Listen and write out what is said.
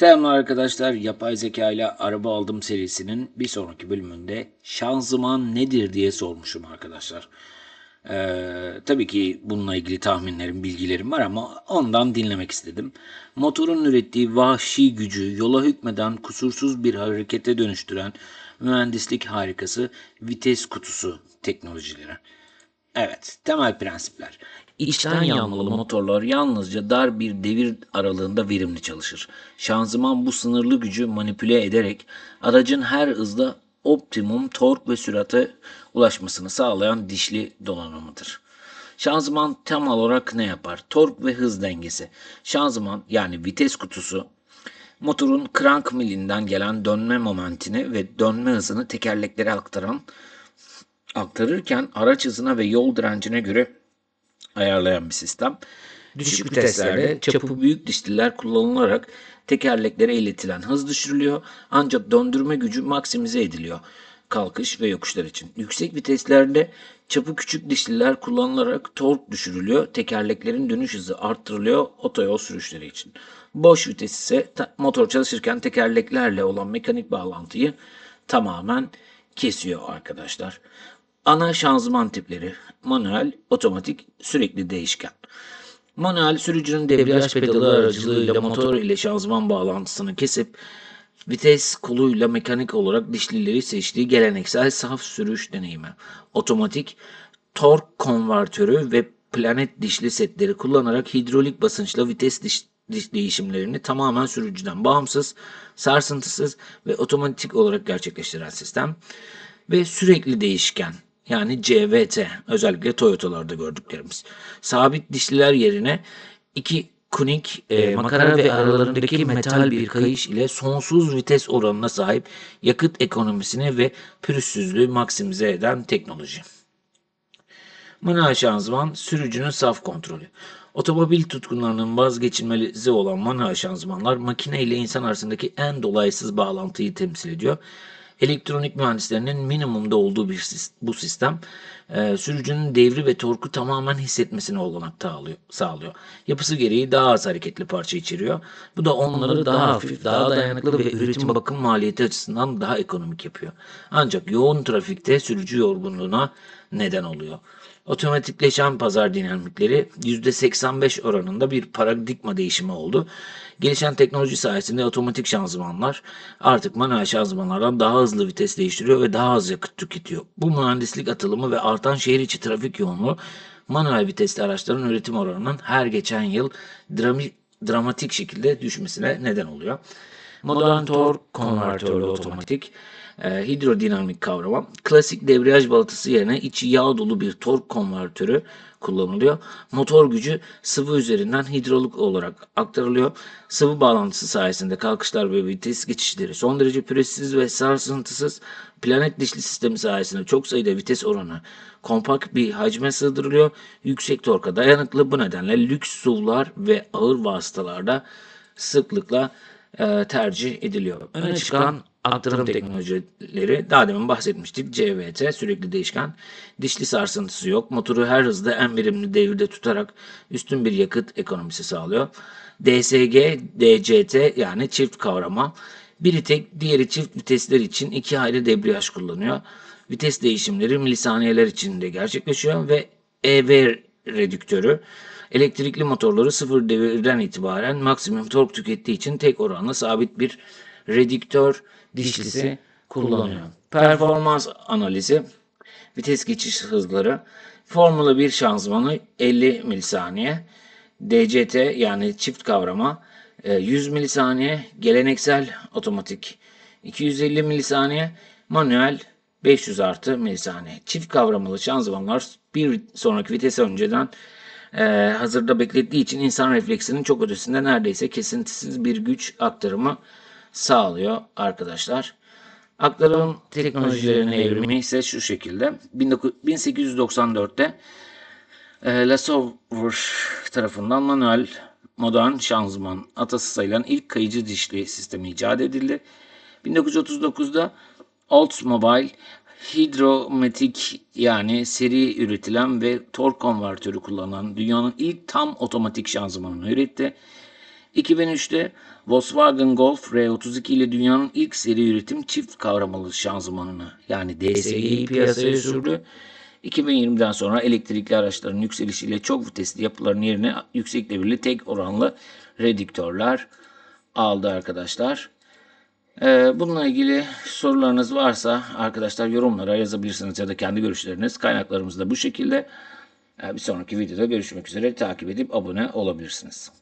Selamlar arkadaşlar. Yapay zeka ile araba aldım serisinin bir sonraki bölümünde şanzıman nedir diye sormuşum arkadaşlar. Ee, tabii ki bununla ilgili tahminlerim, bilgilerim var ama ondan dinlemek istedim. Motorun ürettiği vahşi gücü yola hükmeden kusursuz bir harekete dönüştüren mühendislik harikası vites kutusu teknolojileri. Evet, temel prensipler. İçten yanmalı motorlar yalnızca dar bir devir aralığında verimli çalışır. Şanzıman bu sınırlı gücü manipüle ederek aracın her hızda optimum tork ve sürate ulaşmasını sağlayan dişli donanımıdır. Şanzıman tam olarak ne yapar? Tork ve hız dengesi. Şanzıman yani vites kutusu motorun crank milinden gelen dönme momentini ve dönme hızını tekerleklere aktaran aktarırken araç hızına ve yol direncine göre ayarlayan bir sistem. Düşük viteslerde çapı büyük dişliler kullanılarak tekerleklere iletilen hız düşürülüyor ancak döndürme gücü maksimize ediliyor kalkış ve yokuşlar için. Yüksek viteslerde çapı küçük dişliler kullanılarak tork düşürülüyor. Tekerleklerin dönüş hızı arttırılıyor otoyol sürüşleri için. Boş vites ise motor çalışırken tekerleklerle olan mekanik bağlantıyı tamamen kesiyor arkadaşlar. Ana şanzıman tipleri manuel, otomatik, sürekli değişken. Manuel sürücünün debriyaj pedalı aracılığıyla motor ile şanzıman bağlantısını kesip vites koluyla mekanik olarak dişlileri seçtiği geleneksel saf sürüş deneyimi. Otomatik tork konvertörü ve planet dişli setleri kullanarak hidrolik basınçla vites diş, diş değişimlerini tamamen sürücüden bağımsız, sarsıntısız ve otomatik olarak gerçekleştiren sistem ve sürekli değişken yani CVT özellikle Toyota'larda gördüklerimiz. Sabit dişliler yerine iki kunik e, makara ve aralarındaki metal bir kayış ile sonsuz vites oranına sahip yakıt ekonomisini ve pürüzsüzlüğü maksimize eden teknoloji. Manuel şanzıman sürücünün saf kontrolü. Otomobil tutkunlarının vazgeçilmezi olan manuel şanzımanlar makine ile insan arasındaki en dolaysız bağlantıyı temsil ediyor. Elektronik mühendislerinin minimumda olduğu bir bu sistem e, sürücünün devri ve torku tamamen hissetmesine olanak sağlıyor. Yapısı gereği daha az hareketli parça içeriyor. Bu da onları daha hafif, daha dayanıklı ve üretim bakım maliyeti açısından daha ekonomik yapıyor. Ancak yoğun trafikte sürücü yorgunluğuna neden oluyor. Otomatikleşen pazar dinamikleri %85 oranında bir paradigma değişimi oldu. Gelişen teknoloji sayesinde otomatik şanzımanlar artık manuel şanzımanlardan daha hızlı vites değiştiriyor ve daha az yakıt tüketiyor. Bu mühendislik atılımı ve artan şehir içi trafik yoğunluğu manuel vitesli araçların üretim oranının her geçen yıl dramatik şekilde düşmesine neden oluyor. Modern tork konvertörlü otomatik e, hidrodinamik kavrama. Klasik debriyaj balatası yerine içi yağ dolu bir tork konvertörü kullanılıyor. Motor gücü sıvı üzerinden hidrolik olarak aktarılıyor. Sıvı bağlantısı sayesinde kalkışlar ve vites geçişleri son derece pürüzsüz ve sarsıntısız. Planet dişli sistemi sayesinde çok sayıda vites oranı kompakt bir hacme sığdırılıyor. Yüksek torka dayanıklı bu nedenle lüks SUV'lar ve ağır vasıtalarda sıklıkla e, tercih ediliyor. Öne çıkan aktarım teknolojileri daha demin bahsetmiştik. CVT sürekli değişken. Dişli sarsıntısı yok. Motoru her hızda en verimli devirde tutarak üstün bir yakıt ekonomisi sağlıyor. DSG, DCT yani çift kavrama. Biri tek, diğeri çift vitesler için iki ayrı debriyaj kullanıyor. Vites değişimleri milisaniyeler içinde gerçekleşiyor ve EV redüktörü elektrikli motorları sıfır devirden itibaren maksimum tork tükettiği için tek oranlı sabit bir redüktör dişlisi kullanıyor. Performans analizi, vites geçiş hızları, Formula 1 şanzımanı 50 milisaniye, DCT yani çift kavrama e, 100 milisaniye, geleneksel otomatik 250 milisaniye, manuel 500 artı milisaniye. Çift kavramalı şanzımanlar bir sonraki vitese önceden e, hazırda beklettiği için insan refleksinin çok ötesinde neredeyse kesintisiz bir güç aktarımı sağlıyor arkadaşlar. Aktarım teknolojilerinin evrimi ise şu şekilde. 19 1894'te e, Lassover tarafından manuel modern şanzıman atası sayılan ilk kayıcı dişli sistemi icat edildi. 1939'da Oldsmobile hidromatik yani seri üretilen ve tork konvertörü kullanan dünyanın ilk tam otomatik şanzımanını üretti. 2003'te Volkswagen Golf R32 ile dünyanın ilk seri üretim çift kavramalı şanzımanını yani DSG'yi piyasaya sürdü. 2020'den sonra elektrikli araçların yükselişiyle çok vitesli yapıların yerine yüksek devirli tek oranlı redüktörler aldı arkadaşlar. Ee, bununla ilgili sorularınız varsa arkadaşlar yorumlara yazabilirsiniz ya da kendi görüşleriniz. Kaynaklarımız da bu şekilde. Ee, bir sonraki videoda görüşmek üzere. Takip edip abone olabilirsiniz.